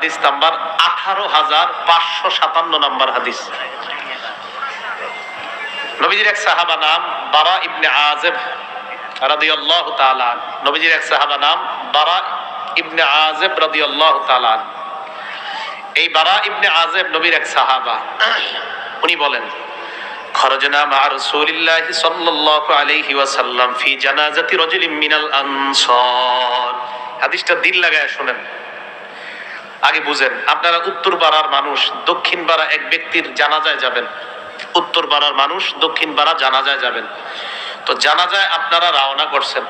হাদিস নাম্বার আঠারো হাজার পাঁচশো সাতান্ন নাম্বার হাদিস নবীজির এক সাহাবা নাম বারা ইবনে আজেব রাদিয়াল্লাহু তাআলা আনহু। নবীজির এক সাহাবা নাম ইবনে আজেব আনহু। এই বারা ইবনে আজেব নবীর এক সাহাবা, উনি বলেন, খরজনা মা রাসূলিল্লাহ সাল্লাল্লাহু আলাইহি ওয়াসাল্লাম ফি জানাজাতি মিনাল আনসার হাদিসটা দিল লাগায় শুনেন আগে বুঝেন, আপনারা উত্তর পাড়ার মানুষ, দক্ষিণ পাড়া এক ব্যক্তির জানাজায় যাবেন। উত্তর পাড়ার মানুষ, দক্ষিণ পাড়া জানাজায় যাবেন। তো জানাজায় আপনারা রওনা করছেন।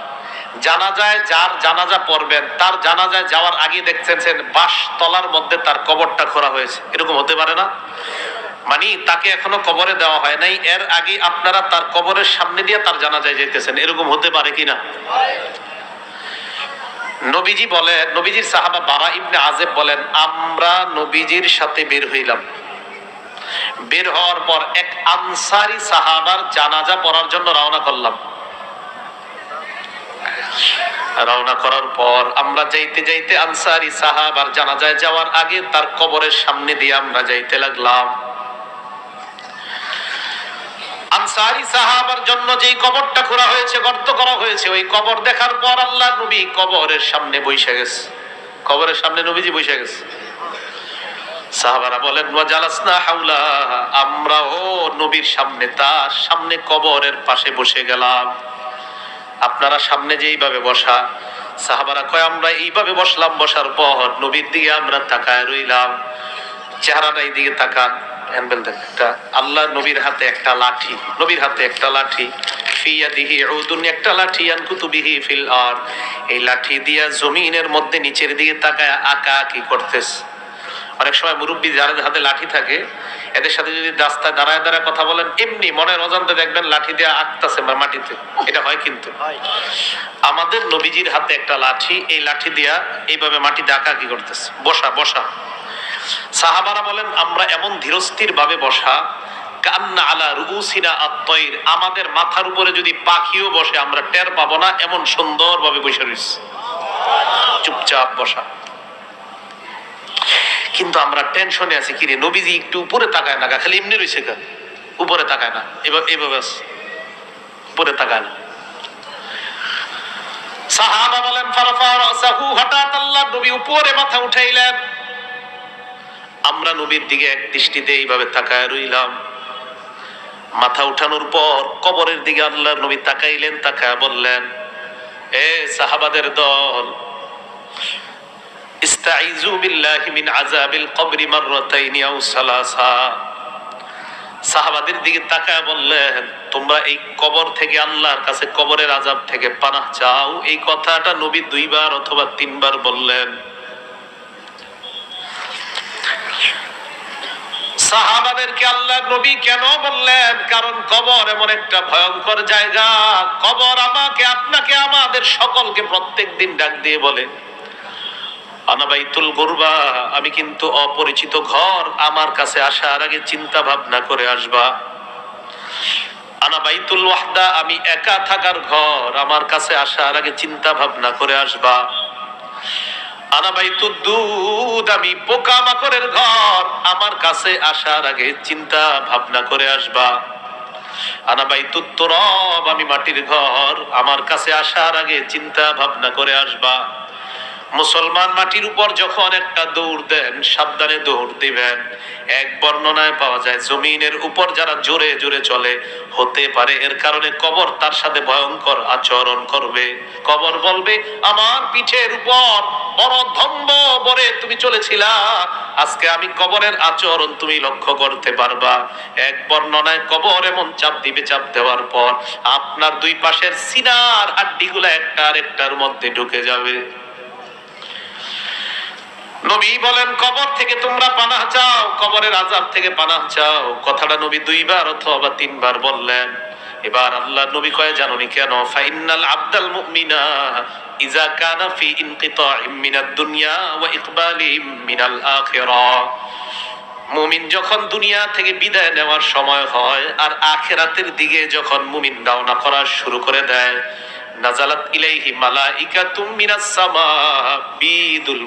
জানাজায় যার জানাজা পড়বেন, তার জানাজায় যাওয়ার আগে দেখছেন বাঁশ তলার মধ্যে তার কবরটা খোঁড়া হয়েছে। এরকম হতে পারে না? মানে তাকে এখনও কবরে দেওয়া হয় নাই, এর আগে আপনারা তার কবরের সামনে দিয়ে তার জানাজায় যেতেছেন এরকম হতে পারে কিনা? নবীজি বলে নবীজির সাহাবা বারা ইবনে আজেব বলেন, আমরা নবীজির সাথে বের হইলাম। বের হওয়ার পর এক আনসারি সাহাবার জানাজা পড়ার জন্য রওনা করলাম। রওনা করার পর আমরা যাইতে যাইতে আনসারি সাহাবার জানাজায় যাওয়ার আগে তার কবরের সামনে দিয়ে আমরা যাইতে লাগলাম। আনসারি সাহাবার জন্য যেই কবরটা খোঁড়া হয়েছে, গর্ত করা হয়েছে, ওই কবর দেখার পর আল্লাহ নবী কবরের সামনে বসে গেছে। কবরের সামনে নবীজি বসে গেছে। সাহাবারা বলেন, ওয়াজালাসনা হাউলা আমরাও নবীর সামনে, তার সামনে কবরের পাশে বসে গেলাম। আপনারা সামনে যেইভাবে বসা, সাহাবারা কয়, আমরা এইভাবে বসলাম, বসার পর নবীর দিকে আমরা তাকায় রইলাম। চেহারাটা এই দিকে তাকান। হ্যান্ডেল দেন। একটা আল্লাহ নবীর হাতে একটা লাঠি নবীর হাতে একটা লাঠি। ফিয়া দিহি উদুন একটা লাঠি আন কুতুবিহি ফিল আর। এই লাঠি দিয়া জমিনের মধ্যে নিচের দিকে তাকায় আঁকা কি করতেছে। অনেক সময় মুরব্বী যাদের হাতে লাঠি থাকে এদের সাথে যদি রাস্তায় দাঁড়ায় দাঁড়ায় কথা বলেন এমনি মনের অজান্তে দেখবেন লাঠি দিয়ে আঁকতেছে মাটিতে। এটা হয় কিন্তু। আমাদের নবীজির হাতে একটা লাঠি এই লাঠি দিয়া এইভাবে মাটিতে আঁকা কি করতেছে। বসা বসা। সাহাবারা বলেন, আমরা এমন ধীরস্থির ভাবে বসা, কান্না আলা রুসিনা আত্মইর আমাদের মাথার উপরে যদি পাখিও বসে, আমরা টের পাবো না, এমন সুন্দর ভাবে বসে রয়েছি। চুপচাপ বসা। কিন্তু আমরা টেনশনে আছি, কিরে, নবীজি একটু উপরে তাকায় না খালি এমনি রয়েছে উপরে তাকায় না, এবার, এভাবে আছে। উপরে তাকায় না। সাহাবা বলেন, ফারাফা রাসাহু হঠাৎ আল্লাহ নবী উপরে মাথা উঠাইলেন। আমরা নবীর দিকে এক দৃষ্টিতে এইভাবে তাকায় রইলাম। মাথা উঠানোর পর কবরের দিকে আল্লাহ নবী তাকাইলেন, তাকায় বললেন, এ সাহাবাদের দল সাহাবাদের দিকে তাকায় বললেন, তোমরা এই কবর থেকে আল্লাহর কাছে কবরের আজাব থেকে পানাহ চাও? এই কথাটা নবী দুইবার অথবা তিনবার বললেন। সাহাবাদেরকে আল্লাহ নবী কেন বললেন? কারণ কবর এমন একটা ভয়ঙ্কর জায়গা। কবর আমাকে, আপনাকে, আমাদের সকলকে প্রত্যেক দিন ডাক দিয়ে বলে আমি কিন্তু অপরিচিত ঘর, আমার কাছে আসার আগে চিন্তা ভাবনা করে আসবা। আনাবাইতুল ওয়াহদা, আমি একা থাকার ঘর, আমার কাছে আসার আগে চিন্তা ভাবনা করে আসবা। আমি পোকা মাকড়ের ঘর। আমার কাছে আসার আগে চিন্তা ভাবনা করে আসবা। আনাবাই তুত্তরব আমি মাটির ঘর। আমার কাছে আসার আগে চিন্তা ভাবনা করে আসবা। মুসলমান মাটির উপর যখন একটা দৌড় দেন, সাবধানে দৌড় দিবেন। এক বর্ণনায় পাওয়া যায়, জমিনের উপর যারা জোরে জোরে চলে, হতে পারে এর কারণে কবর তার সাথে ভয়ঙ্কর আচরণ করবে। কবর বলবে, আমার পিঠের উপর বড় ধম্ব বরে তুমি চলেছিলা। আজকে আমি কবরের আচরণ তুমি লক্ষ্য করতে পারবা। এক বর্ণনায় কবর এমন চাপ দিবে, চাপ দেওয়ার পর আপনার দুই পাশের সিনার হাড্ডিগুলো একটা আরেকটার মধ্যে ঢুকে যাবে। নবী বলেন, কবর থেকে তোমরা পানাহ চাও, কবরের আজাব থেকে পানাহ চাও। কথাটা নবী দুইবার অথবা তিনবার বললেন। এবার আল্লাহ নবী কয়ে জানুনি কেন? ফাইনাল আব্দাল মুমিনা ইজা কানা ফি ইনকিতাইম মিনাদ দুনিয়া ওয়া ইকবালিম মিনাল আখিরাহ মুমিন যখন দুনিয়া থেকে বিদায় নেওয়ার সময় হয়, আর আখেরাতের দিকে যখন মুমিন রওনা করা শুরু করে দেয় নাজালাত ইলাইহি মিনাস সামা, বিদুল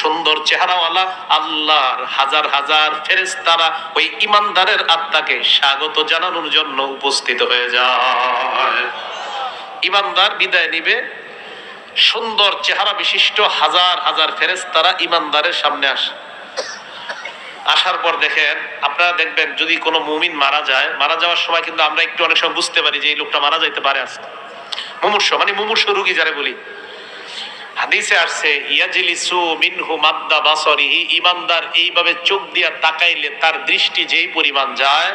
সুন্দর চেহারাওয়ালা, আল্লাহর হাজার হাজার ফেরেশতারা ওই ইমানদারের আত্মাকে স্বাগত জানানোর জন্য উপস্থিত হয়ে যায়। ইমানদার বিদায় নিবে। সুন্দর চেহারা বিশিষ্ট হাজার হাজার ফেরেশতারা ইমানদারের সামনে আসে আসার পর দেখেন, আপনারা দেখবেন যদি কোনো মুমিন মারা যায়, মারা যাওয়ার সময় কিন্তু আমরা একটু অনেক সময় বুঝতে পারি যে এই লোকটা মারা যাইতে পারে আজকে। মুমূর্ষ মানে মুমূর্ষ রুগী যারা বলি। হাদিসে আসছে, ইয়াজিলিসু মিনহু মাদ্দা বাসরিহি, ইমানদার এইভাবে চোখ দিয়া তাকাইলে তার দৃষ্টি যেই পরিমাণ যায়,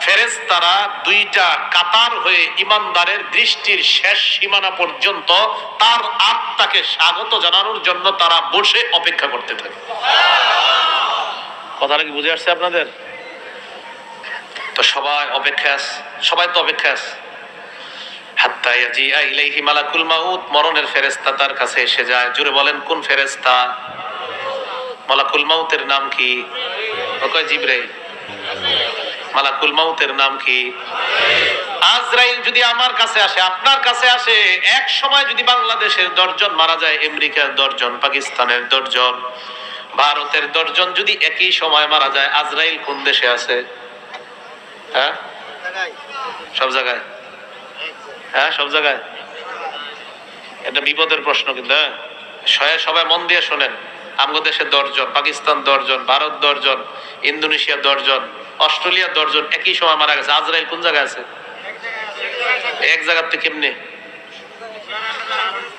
ফেরেশতারা দুইটা কাতার হয়ে ইমানদারের দৃষ্টির শেষ সীমানা পর্যন্ত তার আত্মাকে স্বাগত জানানোর জন্য তারা বসে অপেক্ষা করতে থাকে। কথাটা কি বুঝে আসছে আপনাদের? তো সবাই অপেক্ষা সবাই তো অপেক্ষা আছে। মালাকুল মাউত, মরণের ফেরেশতা তার কাছে এসে যায়। জুড়ে বলেন, কোন ফেরেশতা? মালাকুল মাউতের নাম কি? ও কয়, জিবরাইল। মালাকুল মাউতের নাম কি? আজরাইল যদি আমার কাছে আসে, আপনার কাছে আসে, এক সময় যদি বাংলাদেশের দশজন মারা যায়, আমেরিকার দশজন, পাকিস্তানের দশজন, ভারতের দশজন যদি একই সময় মারা যায়, আজরাইল কোন দেশে আছে? হ্যাঁ? সব জায়গায়। হ্যাঁ সব জায়গায়। এটা বিপদের প্রশ্ন কিন্তু হ্যাঁ? সবাই- মন দিয়ে শোনেন। আমগো দেশে দশজন, পাকিস্তান দশজন, ভারত দশজন, ইন্দোনেশিয়া দশজন, অস্ট্রেলিয়া দশজন একই সময় মারা গেছে। আজরাইল কোন জায়গায় আছে? এক জায়গার থেকে কেমনে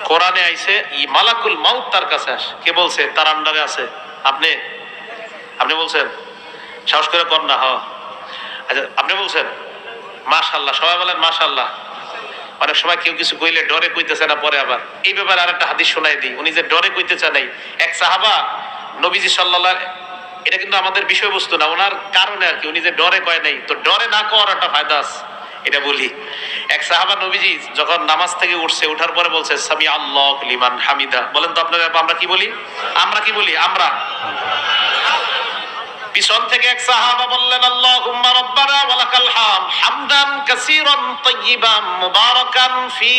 কোরআনে আইছে, ই মালাকুল মাউত তার কাছে আসে। কে বলছে? তার আন্ডারে আছে। আপনি? আপনি বলছেন? সাহস করে কর না, হ। আচ্ছা আপনি বলছেন? মাশাল্লাহ সবাই বলেন মাশাল্লাহ অনেক সময় কেউ কিছু কইলে ডরে কইতেছে না, পরে আবার। এই ব্যাপারে আর একটা হাদিস শোনাই দিই। উনি যে ডরে কইতে চান নাই, এক সাহাবা নবীজি সাল্লাল্লাহ এটা কিন্তু আমাদের বিষয়বস্তু না, ওনার কারণে আর কি। উনি যে ডরে কয় নাই, তো ডরে না করার একটা ফায়দা আছে, এটা বলি। এক সাহাবা নবীজি যখন নামাজ থেকে উঠছে, উঠার পরে বলছে, সামি আল্লাহ লিমান হামিদা। বলেন তো আপনারা আমরা কি বলি? আমরা কি বলি? আমরা। পিছন থেকে এক সাহাবা বললেন আল্লাহ তাইয়িবান মুবারাকান ফি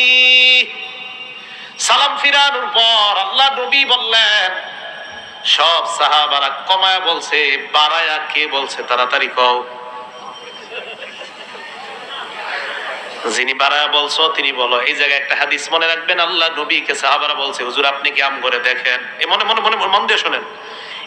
সালাম ফিরানোর পর আল্লাহ নবী বললেন, সব সাহাবারা বলছে, বাড়ায়া কে বলছে তাড়াতাড়ি কও। যিনি বাড়ায়া বলছো, তিনি বলো। এই জায়গায় একটা হাদিস মনে রাখবেন, আল্লাহ নবীকে সাহাবারা বলছে, হুজুর, আপনি কি আম করে দেখেন? এ মনে মনে মনে, মন দিয়ে শোনেন।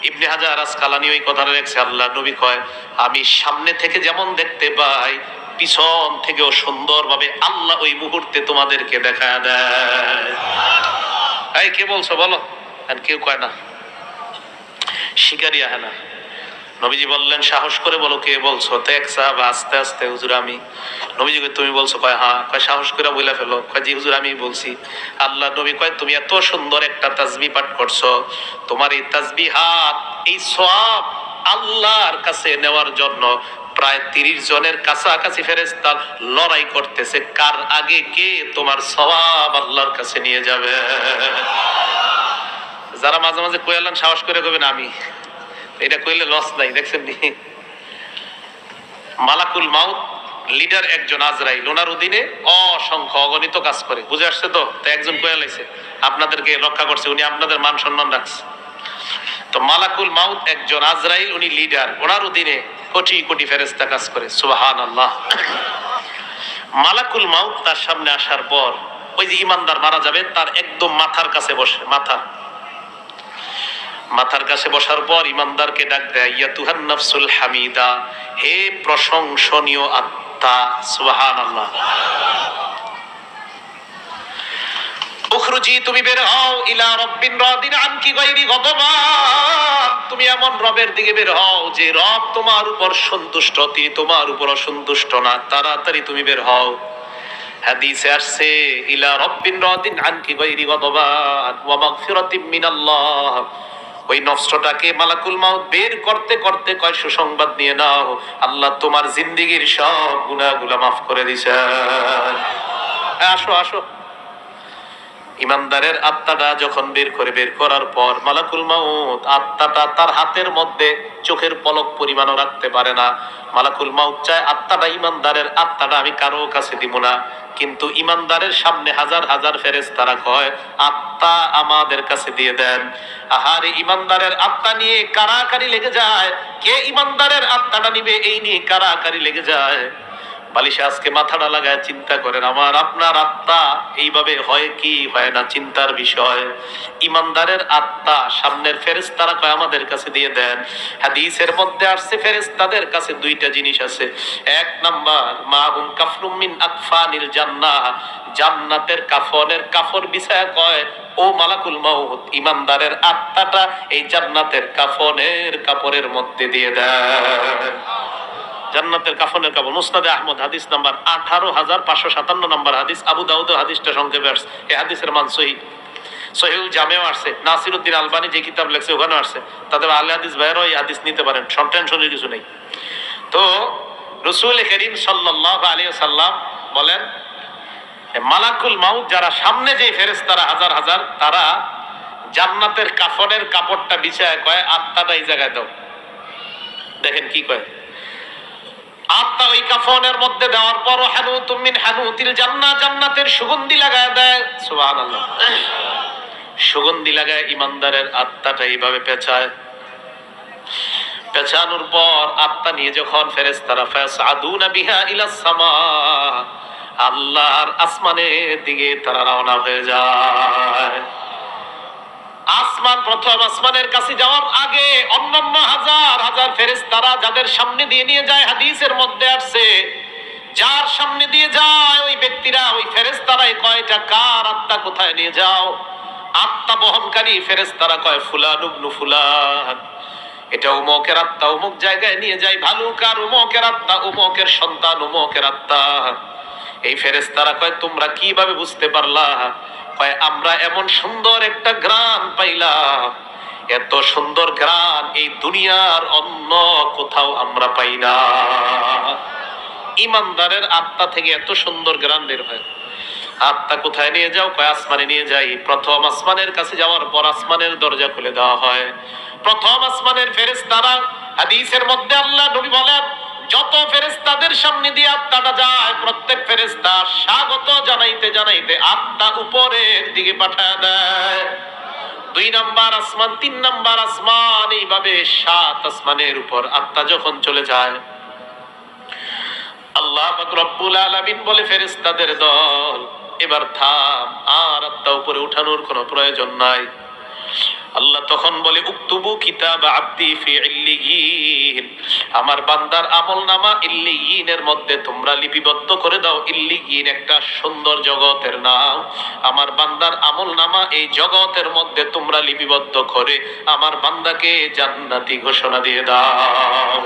ইবনে হাজার আসকালানি ওই কথাটা রেখেছে, আল্লাহ নবী কয়, আমি সামনে থেকে যেমন দেখতে পাই পিছন থেকেও সুন্দরভাবে আল্লাহ ওই মুহূর্তে তোমাদেরকে দেখা দেয়। কে বলছো? বলো। আর কেউ কয় না। শিকারি আহে না। নবীজি বললেন সাহস করে বলো কে বলছো? তো এক সাহাব আস্তে আস্তে হুজুর আমি। নবীজি কয়, তুমি বলছো? কয় হ্যাঁ। কয় সাহস করে বলে ফেলো। কয় জি হুজুর আমি বলছি। আল্লাহ নবী কয় তুমি এত সুন্দর একটা তাজবি পাঠ করছ। তোমার এই তাজবি হাত এই সব আল্লাহর কাছে নেওয়ার জন্য প্রায় তিরিশ জনের কাছাকাছি ফেরেস্তা লড়াই করতেছে। কার আগে কে তোমার সবাব আল্লাহর কাছে নিয়ে যাবে? যারা মাঝে মাঝে কইলেন সাহস করে কবেন আমি। এটা কইলে লস নাই, দেখছেন মালাকুল মাউত লিডার একজন আজরাইল, ওনার অধীনে অসংখ্য অগণিত কাজ করে। বুঝে আসছে তো? তো একজন কয়ে লাইছে আপনাদেরকে রক্ষা করছে, উনি আপনাদের মান সম্মান রাখছে। তো মালাকুল মাউত একজন আজরাইল, উনি লিডার ওনার অধীনে কোটি কোটি ফেরেস্তা কাজ করে সুবাহান আল্লাহ মালাকুল মাউত তার সামনে আসার পর ওই যে ইমানদার মারা যাবে, তার একদম মাথার কাছে বসে, মাথা। মাথার কাছে বসার পর ইমানদারকে ডাক দেয়, ইয়াতুহান নাফসুল হামিদা, হে প্রশংসনীয় আত্মা সুবাহান আল্লাহ উখরুজি তুমি বের হও ইলা রব্বিন রাদিন আনকি গায়রি গদবান। তুমি এমন রবের দিকে বের হও যে রব তোমার উপর সন্তুষ্ট তিনি তোমার উপর অসন্তুষ্ট না। তাড়াতাড়ি তুমি বের হও। হাদিসে আসছে ইলা রব্বিন রাদিন আনকি গায়রি গদবান ওয়া মাগফিরাতিম মিনাল্লাহ। ওই নফসটাকে মালাকুল মাউত বের করতে করতে কয় সুসংবাদ নিয়ে নাও। আল্লাহ তোমার জিন্দিগির সব গুনাহগুলা মাফ করে হ্যাঁ, আসো আসো। ইমানদারের আত্মাটা যখন বের করে বের করার পর মালাকুল মাউত আত্মাটা তার হাতের মধ্যে চোখের পলক পরিমাণও রাখতে পারে না। মালাকুল মাউত চায় আত্মাটা ইমানদারের আত্মাটা আমি কারও কাছে দিব না। কিন্তু ইমানদারের সামনে হাজার হাজার ফেরেস তারা কয়, আত্মা আমাদের কাছে দিয়ে দেন। আহারে ইমানদারের আত্মা নিয়ে কারাকারি লেগে যায়। কে ইমানদারের আত্মাটা নিবে, এই নিয়ে কারাকারি লেগে যায়। বালিশে আজকে মাথাটা লাগায় চিন্তা করেন, আমার আপনার আত্মা এইভাবে হয় কি হয় না চিন্তার বিষয়। ইমানদারের আত্মা সামনের ফেরেস্তারা কয়, আমাদের কাছে দিয়ে দেন। হাদিসের মধ্যে আসছে ফেরেস্তাদের কাছে দুইটা জিনিস আছে। এক নাম্বার, মাহুম কাফরুম মিন আকফানিল জান্নাহ। জান্নাতের কাফনের কাফর বিছায়া কয়, ও মালাকুল মাউত, ইমানদারের আত্মাটা এই জান্নাতের কাফনের কাপড়ের মধ্যে দিয়ে দেয় জান্নাতের কাফনের কাপড় মুসনাদে আহমদ, হাদিস নাম্বার আঠারো হাজার পাঁচশো সাতান্ন নাম্বার হাদিস। আবু দাউদ হাদিসটা সংক্ষেপে আসছে। এই হাদিসের মান সহি। সহিউল জামেও আসছে। নাসিরুদ্দিন আলবানি যে কিতাব লেখছে ওখানে আসছে। তাদের আল্লাহ হাদিস ভাইয়েরও এই হাদিস নিতে পারেন। সব টেনশনের কিছু নেই। তো রসুল করিম সাল্লাহ আলী সাল্লাম বলেন মালাকুল মাউত, যারা সামনে যে ফেরেস্তারা হাজার হাজার, তারা জান্নাতের কাফনের কাপড়টা বিছায় কয়, আত্মাটা এই জায়গায় দাও। দেখেন কি কয়। আত্মা ওই কাফনের মধ্যে দেওয়ার পর হানু তুমিন হানু তিল জান্না জান্নাতের সুগন্ধি লাগায় দেয়। সুবহানাল্লাহ। সুগন্ধি লাগায় ইমানদারের আত্মাটা এইভাবে পেঁচায়। পেঁচানোর পর আত্মা নিয়ে যখন ফেরেশতারা ফাসাদুনা বিহা ইলা সামা আল্লাহর আসমানের দিকে তারা রওনা হয়ে যায়। আসমান প্রথম আসমানের কাছে যাওয়ার আগে অন্যান্য হাজার হাজার ফেরেশতারা যাদের সামনে দিয়ে নিয়ে যায় হাদিসের মধ্যে আসছে, যার সামনে দিয়ে যায় ওই ব্যক্তিরা, ওই ফেরেশতারাই কয়টা কার আত্মা? কোথায় নিয়ে যাও? আত্মা বহনকারী ফেরেস তারা কয়, ফুলান উবনু ফুলান। এটা উমকের আত্মা, উমুক জায়গায় নিয়ে যায় ভালুকার উমকের আত্মা, উমকের সন্তান, উমকের আত্মা। এই ফেরেশতারা কয়, তোমরা কীভাবে বুঝতে পারলা? কয়, আমরা এমন সুন্দর একটা গ্রান পাইলাম। এত সুন্দর গ্রান এই দুনিয়ার অন্য কোথাও আমরা পাই না। ইমানদারের আত্মা থেকে এত সুন্দর গ্রান বের হয়। আত্মা কোথায় নিয়ে যাও? কয়, আসমানে নিয়ে যাই। প্রথম আসমানের কাছে যাওয়ার পর আসমানের দরজা খুলে দেওয়া হয়। প্রথম আসমানের ফেরেশতারা হাদিসের মধ্যে আল্লাহ নবী বলেন যত ফেরেশতাদের সামনে দিয়ে আত্মাটা যায়, প্রত্যেক ফেরেশতা স্বাগত জানাইতে জানাইতে আত্মা উপরের দিকে পাঠায় দেয়। দুই নাম্বার আসমান, তিন নাম্বার আসমান, এইভাবে সাত আসমানের উপর আত্মা যখন চলে যায়, আল্লাহ রব্বুল আলামিন বলে, ফেরেশতাদের দল, এবার থাম, আর আত্মা উপরে উঠানোর কোনো প্রয়োজন নাই। আল্লাহ তখন বলে, উক্তুবু কিতাব আব্দি ফি আমার বান্দার আমল নামা ইল্লিয়িনের মধ্যে তোমরা লিপিবদ্ধ করে দাও। ইল্লিয়িন একটা সুন্দর জগতের নাম। আমার বান্দার আমল নামা এই জগতের মধ্যে তোমরা লিপিবদ্ধ করে আমার বান্দাকে জান্নাতি ঘোষণা দিয়ে দাও।